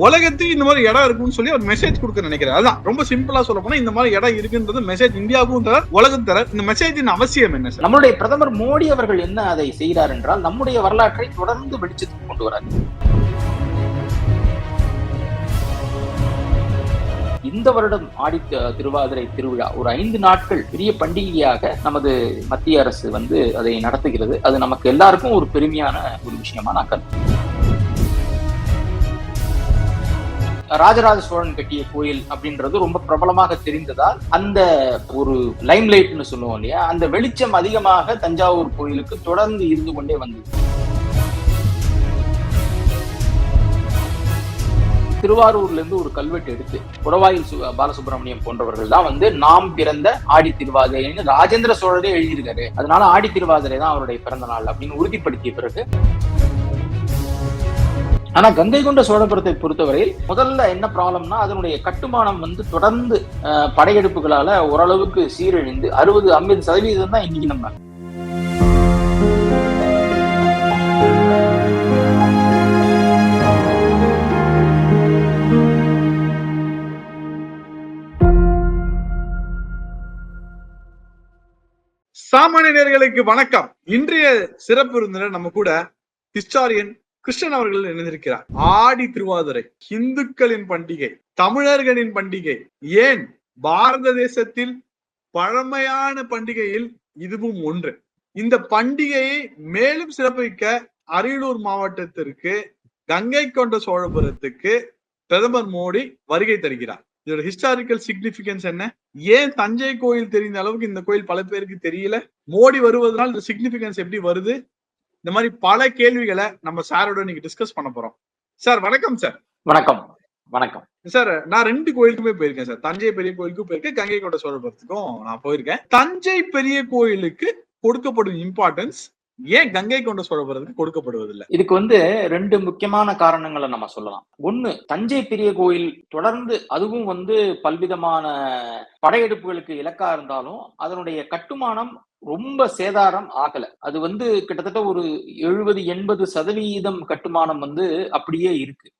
உலகத்துக்கு இந்த மாதிரி இடம் இருக்குன்னு சொல்லி ஒரு மெசேஜ் கொடுக்க நினைக்கிறேன் அதான் ரொம்ப சிம்பிளா சொல்ல போனா இந்த மாதிரி இடம் இருக்குன்றது மெசேஜ் இந்தியாவுக்கும் தர உலகம் தர. இந்த மெசேஜின் அவசியம் என்ன சார்? நம்மளுடைய பிரதமர் மோடி அவர்கள் என்ன அதை செய்கிறார் என்றால் நம்முடைய வரலாற்றை தொடர்ந்து வெளிச்சத்துக்கு கொண்டு வரார். இந்த வருடம் ஆடி திருவாதிரை திருவிழா ஒரு ஐந்து நாட்கள் பெரிய பண்டிகையாக நமது மத்திய அரசு வந்து அதை நடத்துகிறது. அது நமக்கு எல்லாருக்கும் ஒரு பெருமையான ஒரு விஷயமா நான் கருத்து ராஜராஜ சோழன் கட்டிய கோயில் அப்படின்றது ரொம்ப பிரபலமாக தெரிந்ததால் அந்த ஒரு லைம் லைட்னு சொல்லுவோம் இல்லையா? அந்த வெளிச்சம் அதிகமாக தஞ்சாவூர் கோயிலுக்கு தொடர்ந்து இருந்து கொண்டே வந்தது. திருவாரூர்ல இருந்து ஒரு கல்வெட்டு எடுத்து புறவாயில் பாலசுப்ரமணியம் போன்றவர்கள் தான் வந்து நாம் பிறந்த ஆடி திருவாதிரைன்னு ராஜேந்திர சோழரே எழுதியிருக்காரு. அதனால ஆடி திருவாதிரை தான் அவருடைய பிறந்த நாள் அப்படின்னு உறுதிப்படுத்திய பிறகு ஆனா கங்கை கொண்ட சோழபுரத்தை பொறுத்தவரையில் முதல்ல என்ன ப்ராப்ளம்னா அதனுடைய கட்டுமானம் வந்து தொடர்ந்து படையெடுப்புகளால ஓரளவுக்கு சீரழிந்து அறுபது ஐம்பது சதவீதம் தான் இன்னைக்கு நம்ம. சாமானியர்களுக்கு வணக்கம். இன்றைய சிறப்பு விருந்தினர் நம்ம கூட ஹிஸ்டாரியன் கிருஷ்ணன் அவர்கள் இணைந்திருக்கிறார் ஆடி திருவாதிரை இந்துக்களின் பண்டிகை தமிழர்களின் பண்டிகை. ஏன்? பாரத தேசத்தில் பழமையான பண்டிகையில் இதுவும் ஒன்று. இந்த பண்டிகையை மேலும் சிறப்பிக்க அரியலூர் மாவட்டத்திற்கு கங்கை கொண்ட சோழபுரத்துக்கு பிரதமர் மோடி வருகை தருகிறார். இதோட ஹிஸ்டாரிக்கல் சிக்னிபிகன்ஸ் என்ன? ஏன் தஞ்சை கோயில் தெரிந்த அளவுக்கு இந்த கோயில் பல பேருக்கு தெரியல? மோடி வருவதனால் இந்த சிக்னிபிகன்ஸ் எப்படி வருது? இந்த மாதிரி பல கேள்விகளை நம்ம சாரோட நீங்க டிஸ்கஸ் பண்ண போறோம். சார் வணக்கம் சார் வணக்கம். வணக்கம். சார் நான் ரெண்டு கோயிலுக்குமே போயிருக்கேன் சார் தஞ்சை பெரிய கோயிலுக்கும் போயிருக்கேன் கங்கை கொண்ட சோழபுரத்துக்கும் நான் போயிருக்கேன். தஞ்சை பெரிய கோயிலுக்கு கொடுக்கப்படும் இம்பார்ட்டன்ஸ் ஏன் கங்கை கொண்ட சோழபுரத்துக்கு கொடுக்கப்படுவதில்லை? இதுக்கு வந்து ரெண்டு முக்கியமான காரணங்களை நம்ம சொல்லலாம். ஒண்ணு தஞ்சை பெரிய கோயில் தொடர்ந்து அதுவும் வந்து பல்விதமான படையெடுப்புகளுக்கு இலக்கா இருந்தாலும் அதனுடைய கட்டுமானம் ரொம்ப சேதாரம் ஆகல. அது வந்து கிட்டத்தட்ட ஒரு எழுபது எண்பது சதவீதம் கட்டுமானம் வந்து அப்படியே இருக்கு.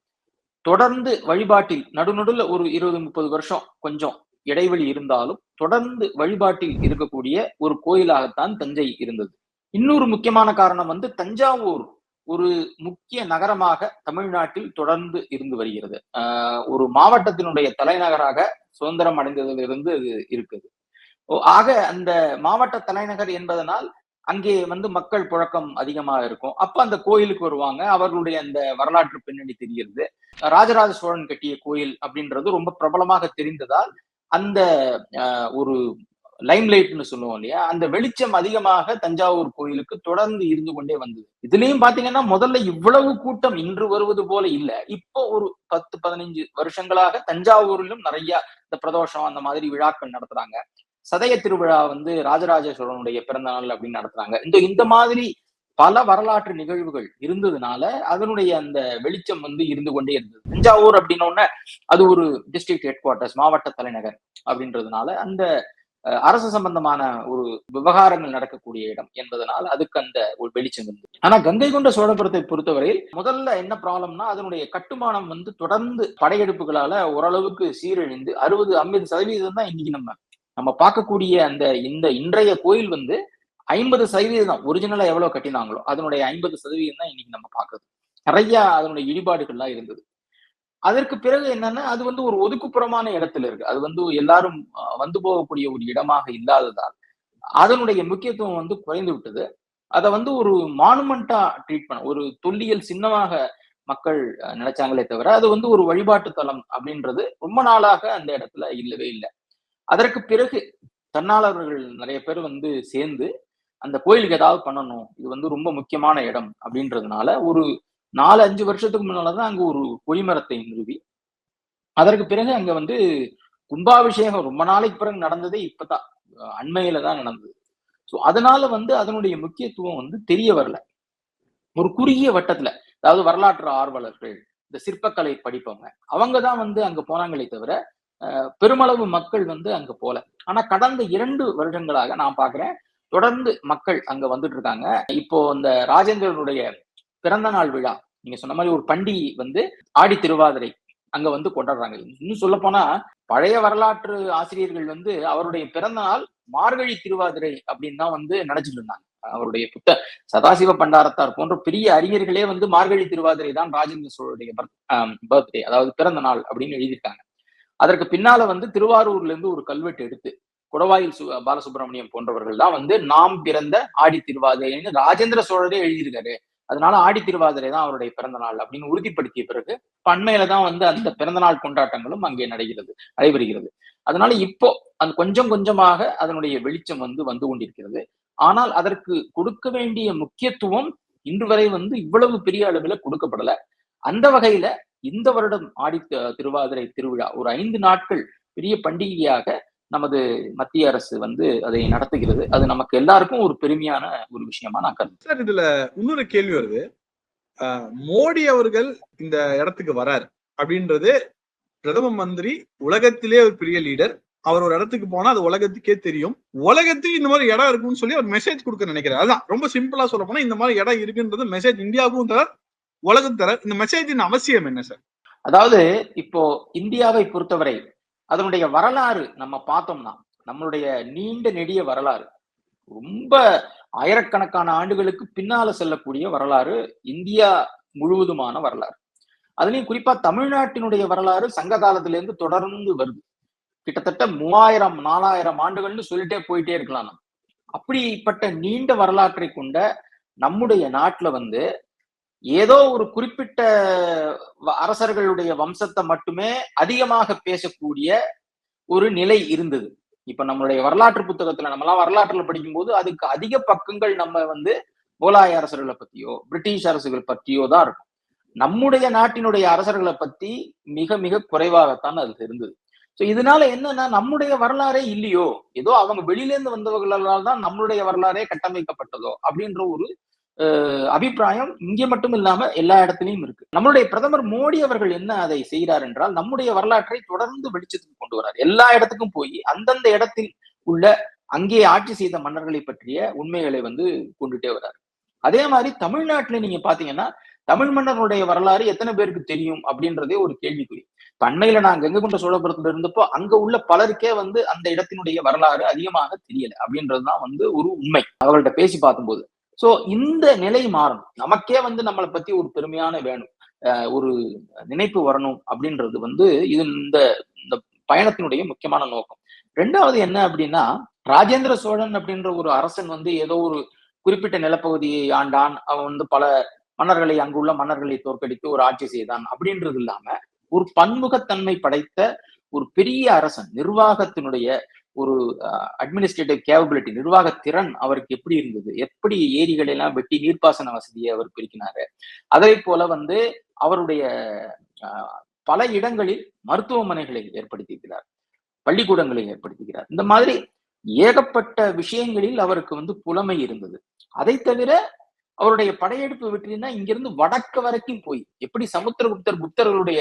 தொடர்ந்து வழிபாட்டில் நடுநடுல ஒரு இருபது முப்பது வருஷம் கொஞ்சம் இடைவெளி இருந்தாலும் தொடர்ந்து வழிபாட்டில் இருக்கக்கூடிய ஒரு கோயிலாகத்தான் தஞ்சை இருந்தது. இன்னொரு முக்கியமான காரணம் வந்து தஞ்சாவூர் ஒரு முக்கிய நகரமாக தமிழ்நாட்டில் தொடர்ந்து இருந்து வருகிறது. ஆஹ் ஒரு மாவட்டத்தினுடைய தலைநகராக சுதந்திரம் அடைந்ததிலிருந்து அது இருக்குது. ஆக அந்த மாவட்ட தலைநகர் என்பதனால் அங்கே வந்து மக்கள் புழக்கம் அதிகமாக இருக்கும். அப்ப அந்த கோயிலுக்கு வருவாங்க. அவர்களுடைய அந்த வரலாற்று பின்னணி தெரிகிறது. ராஜராஜ சோழன் கட்டிய கோயில் அப்படின்றது ரொம்ப பிரபலமாக தெரிந்ததால் அந்த ஒரு லைம்லைட்னு சொல்லுவோம் இல்லையா? அந்த வெளிச்சம் அதிகமாக தஞ்சாவூர் கோயிலுக்கு தொடர்ந்து இருந்து கொண்டே வந்தது. இதுலயும் பாத்தீங்கன்னா முதல்ல இவ்வளவு கூட்டம் இன்று வருவது போல இல்ல. இப்போ ஒரு பத்து பதினஞ்சு வருஷங்களாக தஞ்சாவூரிலும் நிறைய இந்த பிரதோஷம் அந்த மாதிரி விழாக்கள் நடத்துறாங்க. சதய திருவிழா வந்து ராஜராஜ சோழனுடைய பிறந்த நாள் அப்படின்னு நடத்துறாங்க. இந்த இந்த மாதிரி பல வரலாற்று நிகழ்வுகள் இருந்ததுனால அதனுடைய அந்த வெளிச்சம் வந்து இருந்து கொண்டே இருந்தது. தஞ்சாவூர் அப்படின்ன உடனே அது ஒரு டிஸ்ட்ரிக்ட் ஹெட் குவார்ட்டர்ஸ் மாவட்ட தலைநகர் அப்படின்றதுனால அந்த அஹ், அரசு சம்பந்தமான ஒரு விவகாரங்கள் நடக்கக்கூடிய இடம் என்பதனால் அதுக்கு அந்த ஒரு வெளிச்சம் இருந்தது ஆனா கங்கை கொண்ட சோழபுரத்தை பொறுத்தவரையில் முதல்ல என்ன ப்ராப்ளம்னா அதனுடைய கட்டுமானம் வந்து தொடர்ந்து படையெடுப்புகளால ஓரளவுக்கு சீரழிந்து அறுபது ஐம்பது சதவீதம் தான் இன்னைக்கு நம்ம நம்ம பார்க்கக்கூடிய அந்த இந்த இன்றைய கோயில் வந்து ஐம்பது சதவீதம் தான். ஒரிஜினலா எவ்வளவு கட்டினாங்களோ அதனுடைய ஐம்பது சதவீதம் தான் இன்னைக்கு நம்ம பார்க்கறது. நிறைய அதனுடைய இடிபாடுகள்லாம் இருந்தது. அதற்கு பிறகு என்னன்னா அது வந்து ஒரு ஒதுக்குப்புறமான இடத்துல இருக்கு. அது வந்து எல்லாரும் அஹ், வந்து போகக்கூடிய ஒரு இடமாக இல்லாததால் அதனுடைய முக்கியத்துவம் வந்து குறைந்து விட்டது. அதை வந்து ஒரு மானுமெண்டா ட்ரீட் பண்ண ஒரு தொல்லியல் சின்னமாக மக்கள் நினைச்சாங்களே தவிர அது வந்து ஒரு வழிபாட்டு தலம் அப்படின்றது ரொம்ப நாளாக அந்த இடத்துல இல்லவே இல்லை. அதற்கு பிறகு தன்னாளர்கள் நிறைய பேர் வந்து சேர்ந்து அந்த கோயிலுக்கு ஏதாவது பண்ணணும். இது வந்து ரொம்ப முக்கியமான இடம் அப்படின்றதுனால ஒரு நாலு அஞ்சு வருஷத்துக்கு முன்னாலதான் அங்க ஒரு கொய்மரத்தை நிறுவி. அதற்கு பிறகு அங்க வந்து கும்பாபிஷேகம் ரொம்ப நாளைக்கு பிறகு நடந்ததே இப்பதான். அண்மையில தான் நடந்தது. ஸோ அதனால வந்து அதனுடைய முக்கியத்துவம் வந்து தெரிய வரல. ஒரு குறுகிய வட்டத்துல அதாவது வரலாற்று ஆர்வலர்கள் இந்த சிற்பக்கலை படிப்பவங்க அவங்க தான் வந்து அங்க போனாங்களே தவிர பெருமளவு மக்கள் வந்து அங்க போல. ஆனா கடந்த இரண்டு வருடங்களாக நான் பாக்குறேன் தொடர்ந்து மக்கள் அங்க வந்துட்டு இருக்காங்க இப்போ இந்த ராஜேந்திரனுடைய பிறந்த நாள் விழா நீங்க சொன்ன மாதிரி ஒரு பண்டிகை வந்து ஆடி திருவாதிரை அங்க வந்து கொண்டாடுறாங்க. இன்னும் சொல்ல போனா பழைய வரலாற்று ஆசிரியர்கள் வந்து அவருடைய பிறந்த நாள் மார்கழி திருவாதிரை அப்படின்னு தான் வந்து நினைச்சிட்டு இருந்தாங்க. அவருடைய புத்த சதாசிவ பண்டாரத்தார் போன்ற பெரிய அறிஞர்களே வந்து மார்கழி திருவாதிரை தான் ராஜேந்திர சோழருடைய பர்த்டே அதாவது பிறந்த நாள் அப்படின்னு எழுதியிருக்காங்க. அதற்கு பின்னால வந்து திருவாரூர்ல இருந்து ஒரு கல்வெட்டு எடுத்து குடவாயில் சு பாலசுப்ரமணியம் போன்றவர்கள் தான் வந்து நாம் பிறந்த ஆடி திருவாதிரைன்னு ராஜேந்திர சோழரே எழுதியிருக்காரு. அதனால ஆடி திருவாதிரை தான் அவருடைய பிறந்த நாள் அப்படின்னு உறுதிப்படுத்திய பிறகு பண்மையில தான் வந்து அந்த பிறந்த நாள் கொண்டாட்டங்களும் அங்கே நடைகிறது நடைபெறுகிறது. அதனால இப்போ அந்த கொஞ்சம் கொஞ்சமாக அதனுடைய வெளிச்சம் வந்து வந்து கொண்டிருக்கிறது. ஆனால் அதற்கு கொடுக்க வேண்டிய முக்கியத்துவம் இன்று வரை வந்து இவ்வளவு பெரிய அளவில் கொடுக்கப்படல. அந்த வகையில இந்த வருடம் ஆடி திருவாதிரை திருவிழா ஒரு ஐந்து நாட்கள் பெரிய பண்டிகையாக நமது மத்திய அரசு வந்து அதை நடத்துகிறது. அது நமக்கு எல்லாருக்கும் ஒரு பெருமையான ஒரு விஷயமா நான் கருது சார் இதுல இன்னொரு கேள்வி வருது. மோடி அவர்கள் இந்த இடத்துக்கு வராரு அப்படின்றது பிரதம மந்திரி உலகத்திலே ஒரு பெரிய லீடர். அவர் ஒரு இடத்துக்கு போனா அது உலகத்துக்கே தெரியும். உலகத்துக்கு இந்த மாதிரி இடம் இருக்குன்னு சொல்லி அவர் மெசேஜ் கொடுக்க நினைக்கிறார். அதான் ரொம்ப சிம்பிளா சொல்ல போனா இந்த மாதிரி இடம் இருக்குன்றது மெசேஜ் இந்தியாவுக்கும் தர உலகம் தர இந்த மெசேஜின் அவசியம் என்ன சார் அதாவது இப்போ இந்தியாவை பொறுத்தவரை அதனுடைய வரலாறு நம்ம பார்த்தோம்னா நம்மளுடைய நீண்ட நெடிய வரலாறு ரொம்ப ஆயிரக்கணக்கான ஆண்டுகளுக்கு பின்னால செல்லக்கூடிய வரலாறு இந்தியா முழுவதுமான வரலாறு. அதுலயும் குறிப்பா தமிழ்நாட்டினுடைய வரலாறு சங்க காலத்திலிருந்து தொடர்ந்து வருது. கிட்டத்தட்ட மூவாயிரம் நாலாயிரம் ஆண்டுகள்னு சொல்லிட்டே போயிட்டே இருக்கலாம். நம்ம அப்படிப்பட்ட நீண்ட வரலாற்றை கொண்ட நம்முடைய நாட்டுல வந்து ஏதோ ஒரு குறிப்பிட்ட அரசர்களுடைய வம்சத்தை மட்டுமே அதிகமாக பேசக்கூடிய ஒரு நிலை இருந்தது. இப்ப நம்மளுடைய வரலாற்று புத்தகத்துல நம்மளாம் வரலாற்றுல படிக்கும்போது அதுக்கு அதிக பக்கங்கள் நம்ம வந்து முகலாய அரசர்களை பத்தியோ பிரிட்டிஷ் அரசுகள் பற்றியோ தான் இருக்கும். நம்முடைய நாட்டினுடைய அரசர்களை பத்தி மிக மிக குறைவாகத்தான் அது இருந்தது. சோ இதனால என்னன்னா நம்முடைய வரலாறே இல்லையோ ஏதோ அவங்க வெளியில இருந்து வந்தவர்களால் தான் நம்மளுடைய வரலாறே கட்டமைக்கப்பட்டதோ அப்படின்ற ஒரு அபிப்பிராயம் இங்கே மட்டும் இல்லாம எல்லா இடத்துலயும் இருக்கு. நம்மளுடைய பிரதமர் மோடி அவர்கள் என்ன அதை செய்கிறார் என்றால் நம்முடைய வரலாற்றை தொடர்ந்து வெளிச்சத்துக்கு கொண்டு வரார். எல்லா இடத்துக்கும் போய் அந்தந்த இடத்தில் உள்ள அங்கே ஆட்சி செய்த மன்னர்களை பற்றிய உண்மைகளை வந்து கொண்டுட்டே வர்றாரு அதே மாதிரி தமிழ்நாட்டுல நீங்க பாத்தீங்கன்னா தமிழ் மன்னர்களுடைய வரலாறு எத்தனை பேருக்கு தெரியும் அப்படின்றதே ஒரு கேள்விக்குறி. அண்மையில நான் கங்கை கொண்ட சோழபுரத்துல இருந்தப்போ அங்க உள்ள பலருக்கே வந்து அந்த இடத்தினுடைய வரலாறு அதிகமாக தெரியல அப்படின்றதுதான் வந்து ஒரு உண்மை. அவர்கள்ட்ட பேசி பார்க்கும்போது. சோ இந்த நிலை மாறணும். நமக்கே வந்து நம்மளை பத்தி ஒரு பெருமையான வேணும். ஒரு நினைப்பு வரணும் அப்படின்றது வந்து இது இந்த இந்த பயணத்தினுடைய முக்கியமான நோக்கம். ரெண்டாவது என்ன அப்படின்னா ராஜேந்திர சோழன் அப்படின்ற ஒரு அரசன் வந்து ஏதோ ஒரு குறிப்பிட்ட நிலப்பகுதியை ஆண்டான். அவன் வந்து பல மன்னர்களை அங்குள்ள மன்னர்களை தோற்கடித்து ஒரு ஆட்சி செய்தான். அப்படின்றது இல்லாம ஒரு பன்முகத்தன்மை படைத்த ஒரு பெரிய அரசன் நிர்வாகத்தினுடைய ஒரு அட்மினிஸ்ட்ரேட்டிவ் கேபபிலிட்டி நிர்வாக திறன் அவருக்கு எப்படி இருந்தது? எப்படி ஏரிகளை எல்லாம் வெட்டி நீர்ப்பாசன வசதியை அவர் பிரிக்கினாரு? அதே போல வந்து அவருடைய பல இடங்களில் மருத்துவமனைகளை ஏற்படுத்தியிருக்கிறார். பள்ளிக்கூடங்களை ஏற்படுத்துகிறார் இந்த மாதிரி ஏகப்பட்ட விஷயங்களில் அவருக்கு வந்து புலமை இருந்தது. அதை தவிர அவருடைய படையெடுப்பு வெற்றினா இங்கிருந்து வடக்கு வரைக்கும் போய் எப்படி சமுத்திரகுப்தர் புத்தர்களுடைய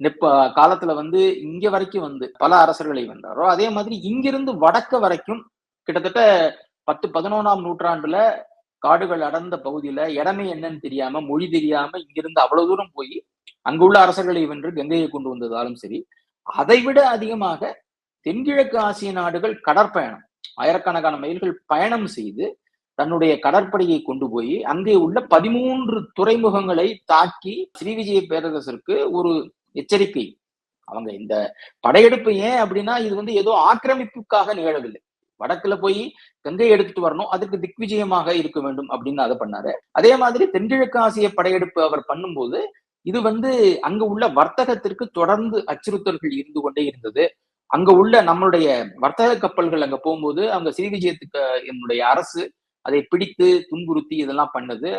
நெப்ப காலத்துல வந்து இங்க வரைக்கும் வந்து பல அரசர்களை வந்தாரோ அதே மாதிரி இங்கிருந்து வடக்க வரைக்கும் கிட்டத்தட்ட பத்து பதினொன்னாம் நூற்றாண்டுல காடுகள் அடர்ந்த பகுதியில இடமே என்னன்னு தெரியாம மொழி தெரியாம இங்கிருந்து அவ்வளவு தூரம் போய் அங்குள்ள அரசர்களை வென்று கங்கையை கொண்டு வந்ததாலும் சரி அதை விட அதிகமாக தென்கிழக்கு ஆசிய நாடுகள் கடற்பயணம் ஆயிரக்கணக்கான மைல்கள் பயணம் செய்து தன்னுடைய கடற்படையை கொண்டு போய் அங்கே உள்ள பதிமூன்று துறைமுகங்களை தாக்கி ஸ்ரீவிஜய பேரரசருக்கு ஒரு எச்சரிக்கை. அவங்க இந்த படையெடுப்பு ஏன் அப்படின்னா இது வந்து ஏதோ ஆக்கிரமிப்புக்காக நிகழவில்லை. வடக்குல போய் கங்கை எடுத்துட்டு வரணும் அதுக்கு திக்விஜயமாக இருக்க வேண்டும் அப்படின்னு அதை பண்ணாரு. அதே மாதிரி தென்கிழக்கு ஆசிய படையெடுப்பு அவர் பண்ணும்போது இது வந்து அங்க உள்ள வர்த்தகத்திற்கு தொடர்ந்து அச்சுறுத்தல்கள் இருந்து கொண்டே இருந்தது. அங்க உள்ள நம்மளுடைய வர்த்தக கப்பல்கள் அங்க போகும்போது அங்க ஸ்ரீவிஜயத்துக்கு என்னுடைய அரசு அதை பிடித்து துன்புறுத்தி இதெல்லாம் பண்ணது.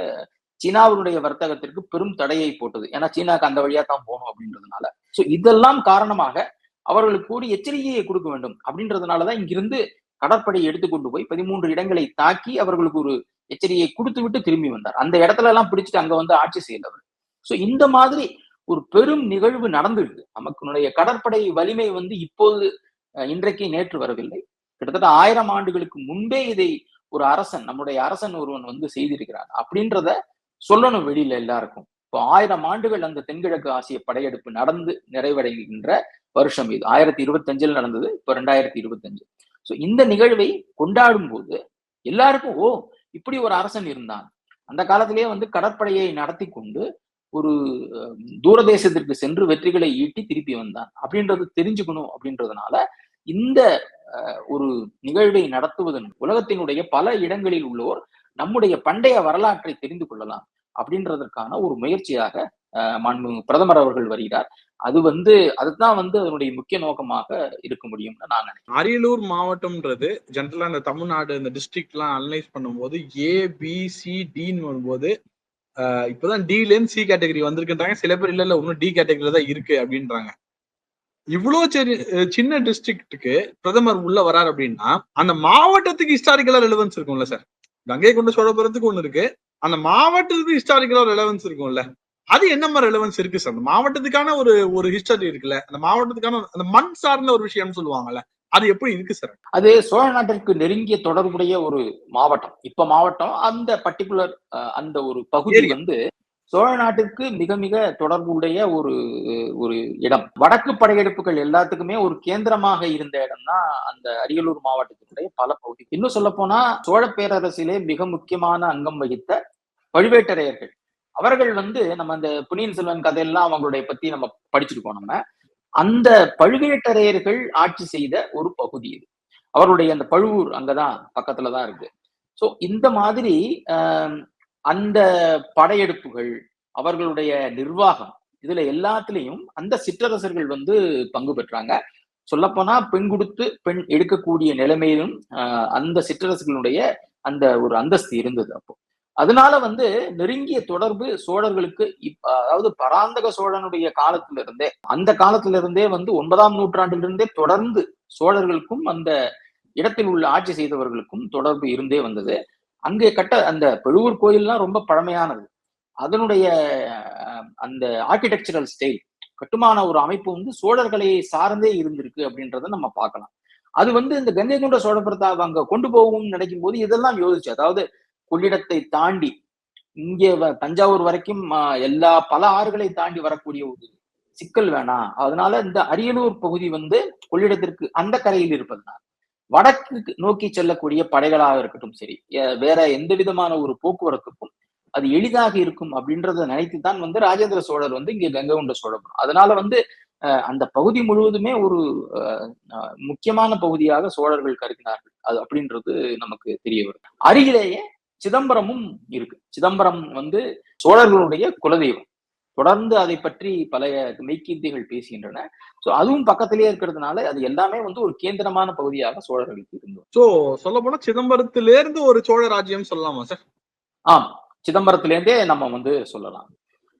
சீனாவினுடைய வர்த்தகத்திற்கு பெரும் தடையை போட்டது. ஏன்னா சீனாக்கு அந்த வழியா தான் போகணும் அப்படின்றதுனால. சோ இதெல்லாம் காரணமாக அவர்களுக்கு கூடி எச்சரிக்கையை கொடுக்க வேண்டும். அப்படின்றதுனாலதான் இங்கிருந்து கடற்படை எடுத்துக்கொண்டு போய் பதிமூன்று இடங்களை தாக்கி அவர்களுக்கு ஒரு எச்சரிக்கையை கொடுத்து விட்டு திரும்பி வந்தார். அந்த இடத்துல எல்லாம் பிடிச்சிட்டு அங்க வந்து ஆட்சி செய்தவர். சோ இந்த மாதிரி ஒரு பெரும் நிகழ்வு நடந்துடுது. நமக்குனுடைய கடற்படை வலிமை வந்து இப்போது இன்றைக்கு நேற்று வரவில்லை. கிட்டத்தட்ட ஆயிரம் ஆண்டுகளுக்கு முன்பே இதை ஒரு அரசன் நம்முடைய அரசன் ஒருவன் வந்து செய்திருக்கிறான். அப்படின்றத சொல்லணும் வெளியில எல்லாருக்கும். இப்போ ஆயிரம் ஆண்டுகள் அந்த தென்கிழக்கு ஆசிய படையெடுப்பு நடந்து நிறைவடைகின்ற வருஷம் இது. ஆயிரத்தி இருபத்தஞ்சில் நடந்தது இப்போ ரெண்டாயிரத்தி இருபத்தஞ்சு. ஸோ இந்த நிகழ்வை கொண்டாடும் போது எல்லாருக்கும் ஓ இப்படி ஒரு அரசன் இருந்தான். அந்த காலத்திலேயே வந்து கடற்படையை நடத்தி கொண்டு ஒரு தூரதேசத்திற்கு சென்று வெற்றிகளை ஈட்டி திருப்பி வந்தான். அப்படின்றது தெரிஞ்சுக்கணும் அப்படின்றதுனால இந்த ஒரு நிகழ்வை நடத்துவதன் உலகத்தினுடைய பல இடங்களில் உள்ளோர் நம்முடைய பண்டைய வரலாற்றை தெரிந்து கொள்ளலாம். அப்படின்றதற்கான ஒரு முயற்சியாக பிரதமர் அவர்கள் வருகிறார். அது வந்து அதுதான் வந்து அதனுடைய முக்கிய நோக்கமாக இருக்க முடியும்னு நான் நினைக்கிறேன். அரியலூர் மாவட்டம்ன்றது ஜென்ரலா இந்த தமிழ்நாடு இந்த டிஸ்ட்ரிக்ட் எல்லாம் அனலைஸ் பண்ணும்போது ஏ பி சி டின்னு வரும்போது இப்பதான் டில சி கேட்டகரி வந்திருக்குன்றாங்க. சில பேர் இல்ல இல்ல இன்னும் டி கேட்டகரி தான் இருக்கு அப்படின்றாங்க. இவ்வளவு சரி சின்ன டிஸ்ட்ரிக்ட்டுக்கு பிரதமர் உள்ள வரார் அப்படின்னா அந்த மாவட்டத்துக்கு ஹிஸ்டாரிக்கலா ரெலவன்ஸ் இருக்கும்ல சார் கங்கை கொண்ட சோழபுரத்துக்கு ஒண்ணு இருக்கு. அந்த மாவட்டத்துக்கு ஹிஸ்டாரிக்கலா ரெலவன்ஸ் இருக்கும்ல. அது என்ன மாதிரி ரெலவன்ஸ் இருக்கு சார் அந்த மாவட்டத்துக்கான ஒரு ஒரு ஹிஸ்டரி இருக்குல்ல. அந்த மாவட்டத்துக்கான அந்த மண் சார்ந்த ஒரு விஷயம்னு சொல்லுவாங்கல்ல. அது எப்படி இருக்கு சார் அது சோழ நாட்டிற்கு நெருங்கிய தொடர்புடைய ஒரு மாவட்டம். இப்ப மாவட்டம் அந்த பர்டிகுலர் அந்த ஒரு பகுதி. வந்து சோழ நாட்டிற்கு மிக மிக தொடர்புடைய ஒரு ஒரு இடம். வடக்கு படையெடுப்புகள் எல்லாத்துக்குமே ஒரு கேந்திரமாக இருந்த இடம் தான் அந்த அரியலூர் மாவட்டத்தினுடைய பல பகுதி. இன்னும் சொல்ல போனா சோழ பேரரசிலே மிக முக்கியமான அங்கம் வகித்த பழுவேட்டரையர்கள். அவர்கள் வந்து நம்ம அந்த புனியின் செல்வன் கதையெல்லாம் அவங்களுடைய பத்தி நம்ம படிச்சிருக்கோம் நம்ம. அந்த பழுவேட்டரையர்கள் ஆட்சி செய்த ஒரு பகுதி இது. அவருடைய அந்த பழுவூர் அங்கதான் பக்கத்துலதான் இருக்கு. ஸோ இந்த மாதிரி ஆஹ், அந்த படையெடுப்புகள் அவர்களுடைய நிர்வாகம் இதுல எல்லாத்துலயும் அந்த சிற்றரசர்கள் வந்து பங்கு பெற்றாங்க. சொல்லப்போனா பெண் கொடுத்து பெண் எடுக்கக்கூடிய நிலைமையிலும் ஆஹ், அந்த சிற்றரசர்களுடைய அந்த ஒரு அந்தஸ்து இருந்தது அப்போ. அதனால வந்து நெருங்கிய தொடர்பு சோழர்களுக்கு இப்ப அதாவது பராந்தக சோழனுடைய காலத்திலிருந்தே அந்த காலத்திலிருந்தே வந்து ஒன்பதாம் நூற்றாண்டிலிருந்தே தொடர்ந்து சோழர்களுக்கும் அந்த இடத்தில் உள்ள ஆட்சி செய்தவர்களுக்கும் தொடர்பு இருந்தே வந்தது. அங்கே கட்ட அந்த பெழுவூர் கோயில்லாம் ரொம்ப பழமையானது. அதனுடைய அந்த ஆர்கிடெக்சரல் ஸ்டைல் கட்டுமான ஒரு அமைப்பு வந்து சோழர்களை சார்ந்தே இருந்திருக்கு அப்படின்றத நம்ம பார்க்கலாம். அது வந்து இந்த கங்கை கொண்ட சோழபுரத்தை அங்க கொண்டு போகும்னு நினைக்கும் போது இதெல்லாம் யோசிச்சு அதாவது கொள்ளிடத்தை தாண்டி இங்கே வ- தஞ்சாவூர் வரைக்கும் எல்லா பல ஆறுகளை தாண்டி வரக்கூடிய ஒரு சிக்கல் வேணாம் அதனால இந்த அரியலூர் பகுதி வந்து கொள்ளிடத்திற்கு அந்த கரையில் இருப்பதுனால வடக்கு நோக்கி செல்லக்கூடிய படைகளாக இருக்கட்டும் சரி வேற எந்த விதமான ஒரு போக்குவரத்துக்கும் அது எளிதாக இருக்கும் அப்படின்றத நினைத்து தான் வந்து ராஜேந்திர சோழர் வந்து இங்கே கங்கை கொண்ட சோழபுரம். அதனால வந்து அந்த பகுதி முழுவதுமே ஒரு முக்கியமான பகுதியாக சோழர்கள் கருதினார்கள். அது அப்படின்றது நமக்கு தெரிய வருது. அருகிலேயே சிதம்பரமும் இருக்கு. சிதம்பரம் வந்து சோழர்களுடைய குலதெய்வம். தொடர்ந்து அதை பற்றி பல மெய்க்கீர்த்திகள் பேசுகின்றன. சோ அதுவும் பக்கத்திலேயே இருக்கிறதுனால அது எல்லாமே வந்து ஒரு கேந்திரமான பகுதியாக சோழர்களுக்கு இருந்தது சோ சொல்ல போனா சிதம்பரத்துல இருந்து ஒரு சோழ ராஜ்யம் சொல்லலாமா சார் ஆம். சிதம்பரத்திலேருந்தே நம்ம வந்து சொல்லலாம்.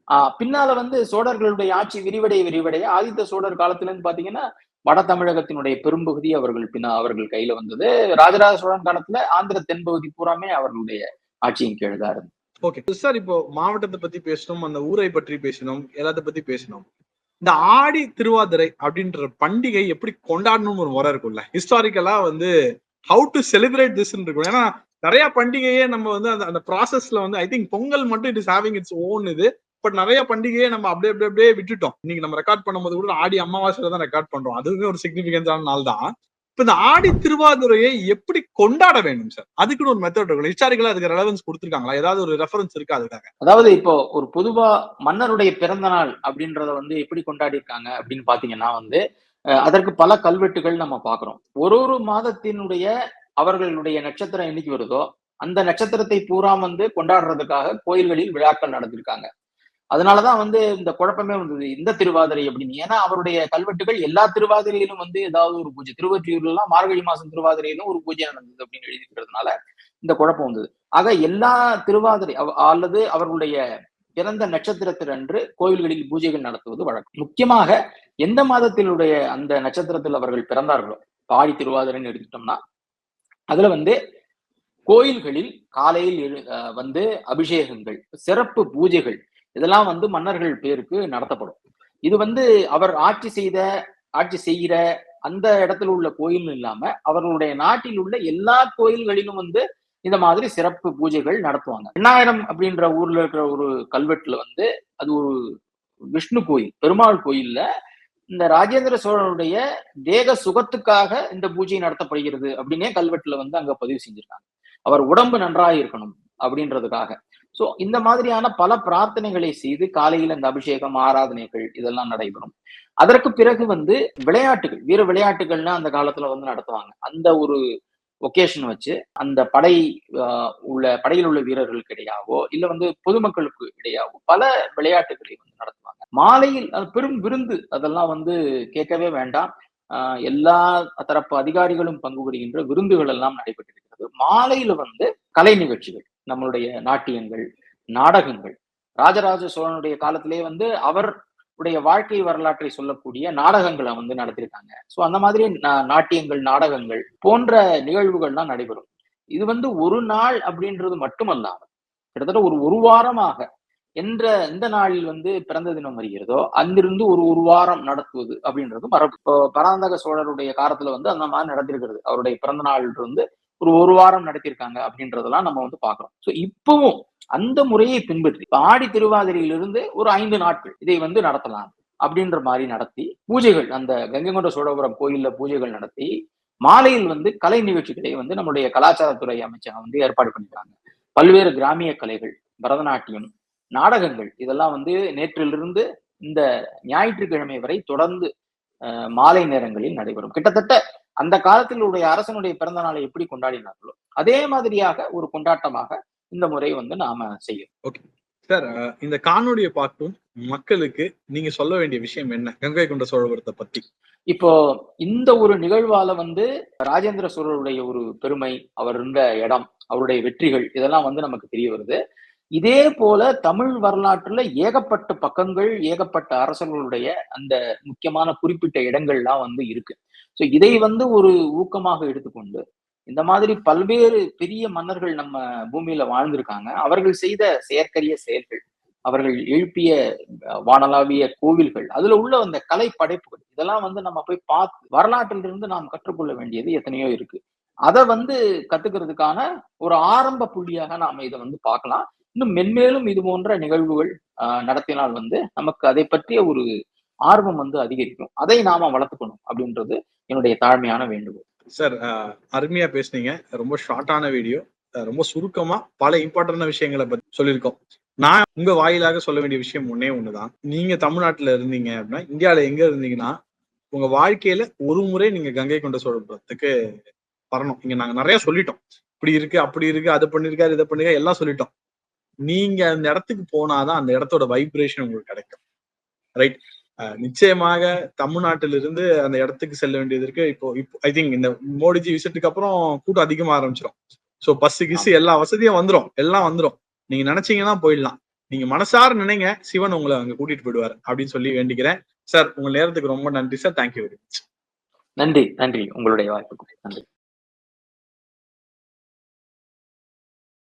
ஆஹ் பின்னால வந்து சோழர்களுடைய ஆட்சி விரிவடைய விரிவடைய ஆதித்த சோழர் காலத்துல இருந்து பாத்தீங்கன்னா வட தமிழகத்தினுடைய பெரும்பகுதி அவர்கள் பின்னா அவர்கள் கையில வந்தது. ராஜராஜ சோழன் காலத்துல ஆந்திர தென்பகுதி பூராமே அவர்களுடைய ஆட்சியின் கீழ் தான் இருந்தது ஓகே சார் இப்போ மாவட்டத்தை பத்தி பேசணும் அந்த ஊரை பற்றி பேசணும் எல்லாத்த பத்தி பேசணும். இந்த ஆடி திருவாதிரை அப்படின்ற பண்டிகை எப்படி கொண்டாடணும்னு ஒரு முறை இருக்கும்ல. ஹிஸ்டாரிக்கலா வந்து ஹவு டு செலிப்ரேட் திஸ் இருக்கும். ஏன்னா நிறைய பண்டிகையே நம்ம வந்து அந்த அந்த ப்ராசஸ்ல வந்து ஐ திங்க் பொங்கல் மட்டும் it is having its own இது. பட் நிறைய பண்டிகையை நம்ம அப்படியே அப்படியே அப்படியே விட்டுட்டோம். இன்னைக்கு நம்ம ரெக்கார்ட் பண்ணும்போது கூட ஆடி அமாவாசையில தான் ரெக்கார்ட் பண்றோம். அதுவுமே ஒரு சிக்னிபிகன்ஸான நாள் தான். இப்ப இந்த ஆடி திருவாதிரையை எப்படி கொண்டாட வேண்டும் சார் அதுக்குன்னு ஒரு மெத்தட் இருக்கும் ஹிஸ்டாரிக்கலா அதுக்கு ரெலவன்ஸ் கொடுத்துருக்காங்களா? ஏதாவது ஒரு ரெஃபரன்ஸ் இருக்கா அதுக்காக? அதாவது இப்போ ஒரு பொதுவா மன்னருடைய பிறந்த நாள் அப்படின்றத வந்து எப்படி கொண்டாடி இருக்காங்க அப்படின்னு பாத்தீங்கன்னா வந்து அஹ், அதற்கு பல கல்வெட்டுகள் நம்ம பாக்குறோம் ஒரு ஒரு மாதத்தினுடைய அவர்களுடைய நட்சத்திரம் என்னைக்கு வருதோ அந்த நட்சத்திரத்தை பூரா வந்து கொண்டாடுறதுக்காக கோயில்களில் விழாக்கள் நடந்திருக்காங்க அதனாலதான் வந்து இந்த குழப்பமே வந்தது. இந்த திருவாதிரை அப்படின்னு. ஏன்னா அவருடைய கல்வெட்டுகள் எல்லா திருவாதிரையிலும் வந்து ஏதாவது ஒரு பூஜை. திருவற்றியூர்லாம் எல்லாம் மார்கழி மாசம் திருவாதிரையிலும் ஒரு பூஜை நடந்தது அப்படின்னு எழுதிக்கிறதுனால இந்த குழப்பம் வந்தது. ஆக எல்லா திருவாதிரை அல்லது அவர்களுடைய பிறந்த நட்சத்திரத்திலன்று கோயில்களில் பூஜைகள் நடத்துவது வழக்கம். முக்கியமாக எந்த மாதத்தினுடைய அந்த நட்சத்திரத்தில் அவர்கள் பிறந்தார்களோ பாடி திருவாதிரைன்னு எடுத்துட்டோம்னா அதுல வந்து கோயில்களில் காலையில் வந்து அபிஷேகங்கள் சிறப்பு பூஜைகள் இதெல்லாம் வந்து மன்னர்கள் பேருக்கு நடத்தப்படும். இது வந்து அவர் ஆட்சி செய்த ஆட்சி செய்கிற அந்த இடத்துல உள்ள கோயில் இல்லாம அவர்களுடைய நாட்டில் உள்ள எல்லா கோயில்களிலும் வந்து இந்த மாதிரி சிறப்பு பூஜைகள் நடத்துவாங்க. எண்ணாயிரம் அப்படின்ற ஊர்ல இருக்கிற ஒரு கல்வெட்டுல வந்து அது ஒரு விஷ்ணு கோயில் பெருமாள் கோயில்ல இந்த ராஜேந்திர சோழனுடைய தேக சுகத்துக்காக இந்த பூஜை நடத்தப்படுகிறது அப்படின்னே கல்வெட்டுல வந்து அங்க பதிவு செஞ்சிருக்காங்க. அவர் உடம்பு நன்றாக இருக்கணும் அப்படின்றதுக்காக. சோ இந்த மாதிரியான பல பிரார்த்தனைகளை செய்து காலையில் இந்த அபிஷேகம் ஆராதனைகள் இதெல்லாம் நடைபெறும். அதற்கு பிறகு வந்து விளையாட்டுகள் வீர விளையாட்டுகள்னா அந்த காலத்துல வந்து நடத்துவாங்க. அந்த ஒரு ஒகேஷன் வச்சு அந்த படை உள்ள படையில் உள்ள வீரர்களுக்கு இடையாவோ இல்ல வந்து பொதுமக்களுக்கு இடையாவோ பல விளையாட்டுகளை வந்து நடத்துவாங்க. மாலையில் பெரும் விருந்து அதெல்லாம் வந்து கேட்கவே வேண்டாம். எல்லா தரப்பு அதிகாரிகளும் பங்கு பெறுகின்ற விருந்துகள் எல்லாம் நடைபெற்றிருக்கிறது. மாலையில வந்து கலை நிகழ்ச்சிகள். நம்மளுடைய நாட்டியங்கள் நாடகங்கள். ராஜராஜ சோழனுடைய காலத்திலே வந்து அவர் உடைய வாழ்க்கை வரலாற்றை சொல்லக்கூடிய நாடகங்களை வந்து நடத்திருக்காங்க சோ அந்த மாதிரி நா- நாட்டியங்கள் நாடகங்கள் போன்ற நிகழ்வுகள்லாம் நடைபெறும். இது வந்து ஒரு நாள் அப்படின்றது மட்டுமல்லாமல் கிட்டத்தட்ட ஒரு ஒரு வாரமாக என்ற எந்த நாளில் வந்து பிறந்த தினம் வருகிறதோ அங்கிருந்து ஒரு ஒரு வாரம் நடத்துவது அப்படின்றது மரபு. பராந்தக சோழருடைய காலத்துல வந்து அந்த மாதிரி நடந்திருக்கிறது. அவருடைய பிறந்த நாள் வந்து ஒரு ஒரு வாரம் நடத்தியிருக்காங்க அப்படின்றதெல்லாம் நம்ம வந்து பாக்குறோம் சோ இப்பவும் அந்த முறையை பின்பற்றி ஆடி திருவாதிரையிலிருந்து ஒரு ஐந்து நாட்கள் இதை வந்து நடத்தலாம் அப்படின்ற மாதிரி நடத்தி பூஜைகள் அந்த கங்கை கொண்ட சோழபுரம் கோயில்ல பூஜைகள் நடத்தி மாலையில் வந்து கலை நிகழ்ச்சிகளை வந்து நம்மளுடைய கலாச்சாரத்துறை அமைச்சகம் வந்து ஏற்பாடு பண்ணிருக்காங்க பல்வேறு கிராமிய கலைகள் பரதநாட்டியம் நாடகங்கள் இதெல்லாம் வந்து நேற்றிலிருந்து இந்த ஞாயிற்றுக்கிழமை வரை தொடர்ந்து மாலை நேரங்களில் நடைபெறும். கிட்டத்தட்ட அந்த காலத்தில் உடைய அரசனுடைய பிறந்த நாளை எப்படி கொண்டாடினார்களோ அதே மாதிரியாக ஒரு கொண்டாட்டமாக இந்த முறை வந்து நாம செய்யும் சார் அஹ், இந்த காணொளியை பார்க்கும் மக்களுக்கு நீங்க சொல்ல வேண்டிய விஷயம் என்ன? கங்கை கொண்ட சோழபுரத்தை பத்தி. இப்போ இந்த ஒரு நிகழ்வால வந்து ராஜேந்திர சோழருடைய ஒரு பெருமை அவர் இருந்த இடம் அவருடைய வெற்றிகள் இதெல்லாம் வந்து நமக்கு தெரிய வருது. இதே போல தமிழ் வரலாற்றுல ஏகப்பட்ட பக்கங்கள் ஏகப்பட்ட அரசர்களுடைய அந்த முக்கியமான குறிப்பிட்ட இடங்கள்லாம் வந்து இருக்கு. சோ இதை வந்து ஒரு ஊக்கமாக எடுத்துக்கொண்டு இந்த மாதிரி பல்வேறு பெரிய மன்னர்கள் நம்ம பூமியில வாழ்ந்திருக்காங்க. அவர்கள் செய்த செயற்கரிய செயல்கள் அவர்கள் எழுப்பிய வானலாவிய கோவில்கள் அதுல உள்ள அந்த கலை படைப்புகள் இதெல்லாம் வந்து நம்ம போய் பார்த்து வரலாற்றிலிருந்து நாம் கற்றுக்கொள்ள வேண்டியது எத்தனையோ இருக்கு. அதை வந்து கத்துக்கிறதுக்கான ஒரு ஆரம்ப புள்ளியாக நாம இதை வந்து பார்க்கலாம். இன்னும் மென்மேலும் இது போன்ற நிகழ்வுகள் நடத்தினால் வந்து நமக்கு அதை பற்றிய ஒரு ஆர்வம் வந்து அதிகரிக்கும். அதை நாம வளர்த்துக்கணும் அப்படின்றது என்னுடைய தாழ்மையான வேண்டுகோள். சார் அருமையா பேசுனீங்க. ரொம்ப ஷார்ட்டான வீடியோ ரொம்ப சுருக்கமா பல இம்பார்ட்டன்டான விஷயங்களை பத்தி சொல்லியிருக்கோம். நான் உங்க வாயிலாக சொல்ல வேண்டிய விஷயம் ஒன்னே ஒண்ணுதான். நீங்க தமிழ்நாட்டுல இருந்தீங்க அப்படின்னா இந்தியாவில எங்க இருந்தீங்கன்னா உங்க வாழ்க்கையில ஒரு முறை நீங்க கங்கை கொண்ட சோழபுரத்துக்கு வரணும். இங்க நாங்க நிறைய சொல்லிட்டோம். இப்படி இருக்கு அப்படி இருக்கு அதை பண்ணிருக்காரு இதை பண்ணிருக்காரு எல்லாம் சொல்லிட்டோம். நீங்க அந்த இடத்துக்கு போனாதான் அந்த இடத்தோட வைப்ரேஷன் உங்களுக்கு கிடைக்கும். ரைட் நிச்சயமாக தமிழ்நாட்டிலிருந்து அந்த இடத்துக்கு செல்ல வேண்டியது இருக்கு. இப்போ இப்போ ஐ திங்க் இந்த மோடிஜி விசிட்டுக்கு அப்புறம் கூட்டம் அதிகமா ஆரம்பிச்சிடும் சோ பஸ் கிஸ் எல்லா வசதியும் வந்துரும். எல்லாம் வந்துரும். நீங்க நினைச்சீங்கன்னா போயிடலாம். நீங்க மனசார நினைங்க. சிவன் உங்களை அங்க கூட்டிட்டு போயிடுவார் அப்படின்னு சொல்லி வேண்டிக்கிறேன். சார் உங்க நேரத்துக்கு ரொம்ப நன்றி சார் தேங்க்யூ வெரி மச் நன்றி நன்றி. உங்களுடைய வாய்ப்புக்கு நன்றி.